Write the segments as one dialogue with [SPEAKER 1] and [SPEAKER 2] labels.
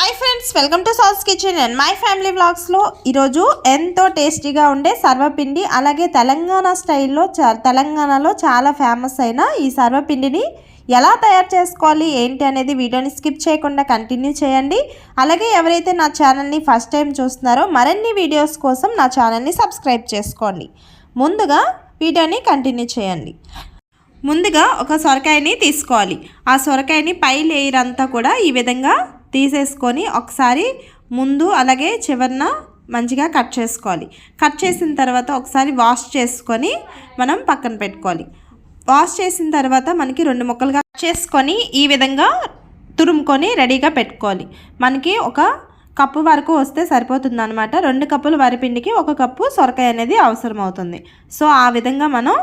[SPEAKER 1] Hi friends welcome to Sal's kitchen and my family వ్లాగ్స్లో ఈరోజు ఎంతో టేస్టీగా ఉండే సర్వపిండి అలాగే తెలంగాణ స్టైల్లో తెలంగాణలో చాలా ఫేమస్ అయిన ఈ సర్వపిండిని ఎలా తయారు చేసుకోవాలి ఏంటి అనేది వీడియోని స్కిప్ చేయకుండా కంటిన్యూ చేయండి. అలాగే ఎవరైతే నా ఛానల్ని ఫస్ట్ టైం చూస్తున్నారో మరిన్ని వీడియోస్ కోసం నా ఛానల్ని సబ్స్క్రైబ్ చేసుకోండి. ముందుగా వీడియోని కంటిన్యూ చేయండి. ముందుగా ఒక సొరకాయని తీసుకోవాలి. ఆ సొరకాయని పై లేయర్ అంతా కూడా ఈ విధంగా తీసేసుకొని ఒకసారి ముందు అలాగే చివరన మంచిగా కట్ చేసుకోవాలి. కట్ చేసిన తర్వాత ఒకసారి వాష్ చేసుకొని మనం పక్కన పెట్టుకోవాలి. వాష్ చేసిన తర్వాత మనకి రెండు ముక్కలుగా కట్ చేసుకొని ఈ విధంగా తురుముకొని రెడీగా పెట్టుకోవాలి. మనకి ఒక కప్పు వరకు వస్తే సరిపోతుంది అనమాట రెండు కప్పుల వరిపిండికి ఒక కప్పు సొరకాయ అనేది అవసరం అవుతుంది సో ఆ విధంగా మనం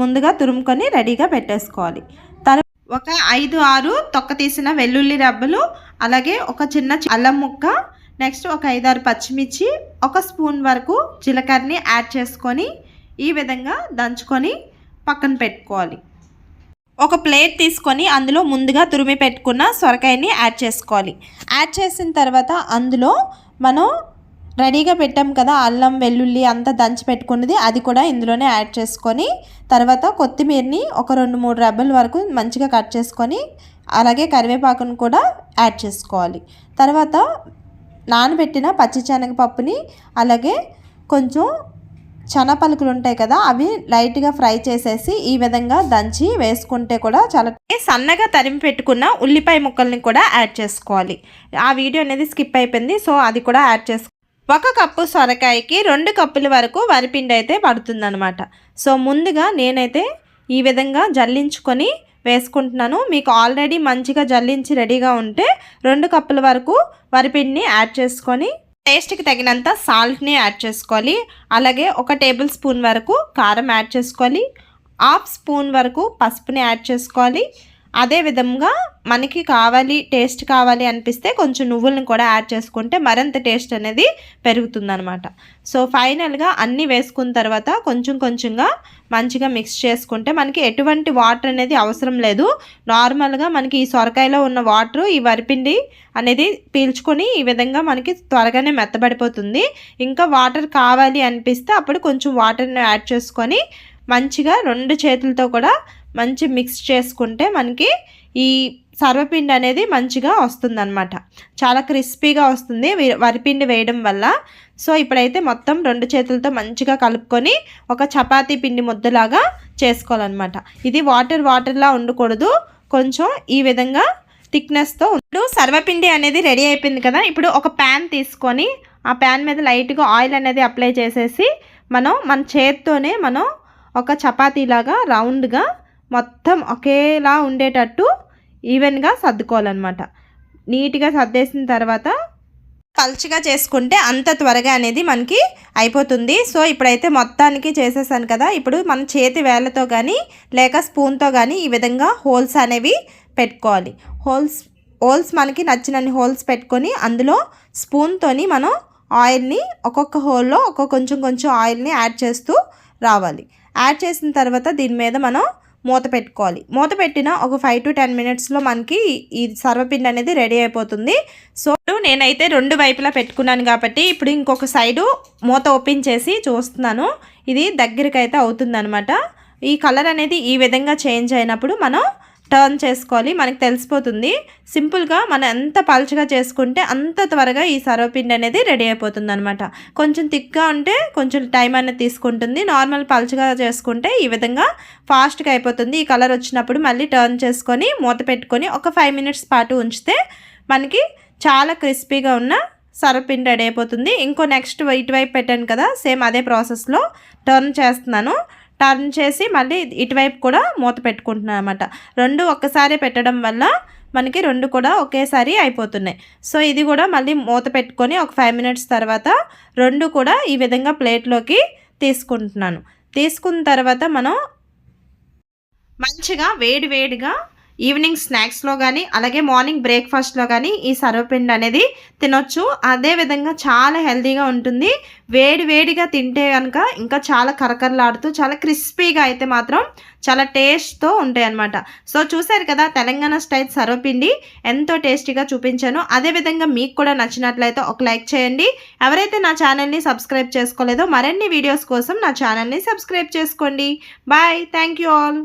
[SPEAKER 1] ముందుగా తురుముకొని రెడీగా పెట్టేసుకోవాలి. తర్వాత ఒక ఐదు ఆరు తొక్క తీసిన వెల్లుల్లి రబ్బలు అలాగే ఒక చిన్న అల్లం ముక్క నెక్స్ట్ ఒక ఐదారు పచ్చిమిర్చి ఒక స్పూన్ వరకు జీలకర్రని యాడ్ చేసుకొని ఈ విధంగా దంచుకొని పక్కన పెట్టుకోవాలి. ఒక ప్లేట్ తీసుకొని అందులో ముందుగా తురిమి పెట్టుకున్న సొరకాయని యాడ్ చేసుకోవాలి. యాడ్ చేసిన తర్వాత అందులో మనం రెడీగా పెట్టాం కదా అల్లం వెల్లుల్లి అంతా దంచి పెట్టుకున్నది అది కూడా ఇందులోనే యాడ్ చేసుకొని తర్వాత కొత్తిమీరని ఒక రెండు మూడు రెబ్బల వరకు మంచిగా కట్ చేసుకొని అలాగే కరివేపాకును కూడా యాడ్ చేసుకోవాలి. తర్వాత నానబెట్టిన పచ్చిశనగపప్పుని అలాగే కొంచెం చన పలుకులు ఉంటాయి కదా అవి లైట్గా ఫ్రై చేసేసి ఈ విధంగా దంచి వేసుకుంటే కూడా చాలా సన్నగా తరిమి పెట్టుకున్న ఉల్లిపాయ ముక్కల్ని కూడా యాడ్ చేసుకోవాలి. ఆ వీడియో అనేది స్కిప్ అయిపోయింది సో అది కూడా యాడ్ చేసుకో ఒక కప్పు సొరకాయకి రెండు కప్పుల వరకు వరిపిండి అయితే పడుతుందన్నమాట. సో ముందుగా నేనైతే ఈ విధంగా జల్లించుకొని వేసుకుంటున్నాను. మీకు ఆల్రెడీ మంచిగా జల్లించి రెడీగా ఉంటే రెండు కప్పుల వరకు వరిపిండిని యాడ్ చేసుకొని టేస్ట్కి తగినంత సాల్ట్ని యాడ్ చేసుకోవాలి. అలాగే ఒక టేబుల్ స్పూన్ వరకు కారం యాడ్ చేసుకోవాలి. హాఫ్ స్పూన్ వరకు పసుపుని యాడ్ చేసుకోవాలి. అదే విధంగా మనకి కావాలి టేస్ట్ కావాలి అనిపిస్తే కొంచెం నువ్వులను కూడా యాడ్ చేసుకుంటే మరింత టేస్ట్ అనేది పెరుగుతుందనమాట సో ఫైనల్గా అన్నీ వేసుకున్న తర్వాత కొంచెం కొంచెంగా మంచిగా మిక్స్ చేసుకుంటే మనకి ఎటువంటి వాటర్ అనేది అవసరం లేదు. నార్మల్గా మనకి ఈ సొరకాయలో ఉన్న వాటర్ ఈ వరిపిండి అనేది పీల్చుకొని ఈ విధంగా మనకి త్వరగానే మెత్తబడిపోతుంది. ఇంకా వాటర్ కావాలి అనిపిస్తే అప్పుడు కొంచెం వాటర్ని యాడ్ చేసుకొని మంచిగా రెండు చేతులతో కూడా మంచి మిక్స్ చేసుకుంటే మనకి ఈ సర్వపిండి అనేది మంచిగా వస్తుందన్నమాట. చాలా క్రిస్పీగా వస్తుంది. వరిపిండి వేయడం వల్ల. సో ఇప్పుడైతే మొత్తం రెండు చేతులతో మంచిగా కలుపుకొని ఒక చపాతీ పిండి ముద్దలాగా చేసుకోవాలన్నమాట. ఇది వాటర్ వాటర్లా ఉండకూడదు. కొంచెం ఈ విధంగా థిక్నెస్తో ఇప్పుడు సర్వపిండి అనేది రెడీ అయిపోయింది కదా. ఇప్పుడు ఒక ప్యాన్ తీసుకొని ఆ ప్యాన్ మీద లైట్గా ఆయిల్ అనేది అప్లై చేసేసి మనం మన చేత్తోనే మనం ఒక చపాతీలాగా రౌండ్గా మొత్తం ఒకేలా ఉండేటట్టు ఈవెన్గా సర్దుకోవాలన్నమాట. నీట్గా సర్దేసిన తర్వాత పలుచగా చేసుకుంటే అంత త్వరగా అనేది మనకి అయిపోతుంది. సో ఇప్పుడైతే మొత్తానికి చేసేసాను కదా ఇప్పుడు మన చేతి వేళ్ళతో కానీ లేక స్పూన్తో కానీ ఈ విధంగా హోల్స్ అనేవి పెట్టుకోవాలి. హోల్స్ హోల్స్ మనకి నచ్చినన్ని హోల్స్ పెట్టుకొని అందులో స్పూన్తోని మనం ఆయిల్ని ఒక్కొక్క హోల్లో ఒక్కొక్క కొంచెం కొంచెం ఆయిల్ని యాడ్ చేస్తూ రావాలి. యాడ్ చేసిన తర్వాత దీని మీద మనం మూత పెట్టుకోవాలి. మూత పెట్టిన ఒక ఫైవ్ టు టెన్ మినిట్స్లో మనకి ఈ సర్వపిండి అనేది రెడీ అయిపోతుంది. సో నేనైతే రెండు వైపులా పెట్టుకున్నాను కాబట్టి ఇప్పుడు ఇంకొక సైడు మూత ఓపెన్ చేసి చూస్తున్నాను. ఇది దగ్గరికి అయితే అవుతుందనమాట ఈ కలర్ అనేది ఈ విధంగా చేంజ్ అయినప్పుడు మనం టర్న్ చేసుకోవాలి. మనకి తెలిసిపోతుంది. సింపుల్గా మనం ఎంత పలుచగా చేసుకుంటే అంత త్వరగా ఈ సర్వపిండి అనేది రెడీ అయిపోతుంది అనమాట కొంచెం థిక్గా ఉంటే కొంచెం టైం అనేది తీసుకుంటుంది. నార్మల్ పలుచగా చేసుకుంటే ఈ విధంగా ఫాస్ట్గా అయిపోతుంది. ఈ కలర్ వచ్చినప్పుడు మళ్ళీ టర్న్ చేసుకొని మూత పెట్టుకొని ఒక ఫైవ్ మినిట్స్ పాటు ఉంచితే మనకి చాలా క్రిస్పీగా ఉన్న సర్వపిండి రెడీ అయిపోతుంది. ఇంకో నెక్స్ట్ ఇటువైపు పెట్టాను కదా సేమ్ అదే ప్రాసెస్లో టర్న్ చేస్తున్నాను. టర్న్ చేసి మళ్ళీ ఇటువైపు కూడా మూత పెట్టుకుంటున్నాను అనమాట రెండు ఒక్కసారి పెట్టడం వల్ల మనకి రెండు కూడా ఒకేసారి అయిపోతున్నాయి. సో ఇది కూడా మళ్ళీ మూత పెట్టుకొని ఒక ఫైవ్ మినిట్స్ తర్వాత రెండు కూడా ఈ విధంగా ప్లేట్లోకి తీసుకుంటున్నాను. తీసుకున్న తర్వాత మనం మంచిగా వేడి వేడిగా ఈవినింగ్ స్నాక్స్లో కానీ అలాగే మార్నింగ్ బ్రేక్ఫాస్ట్లో కానీ ఈ సర్వపిండి అనేది తినొచ్చు. అదేవిధంగా చాలా హెల్తీగా ఉంటుంది. వేడి వేడిగా తింటే కనుక ఇంకా చాలా కరకరలాడుతూ చాలా క్రిస్పీగా అయితే మాత్రం చాలా టేస్ట్తో ఉంటాయి అనమాట సో చూసారు కదా తెలంగాణ స్టైల్ సర్వపిండి ఎంతో టేస్టీగా చూపించాను. అదేవిధంగా మీకు కూడా నచ్చినట్లయితే ఒక లైక్ చేయండి. ఎవరైతే నా ఛానల్ని సబ్స్క్రైబ్ చేసుకోలేదో మరిన్ని వీడియోస్ కోసం నా ఛానల్ని సబ్స్క్రైబ్ చేసుకోండి. బాయ్. Thank you all.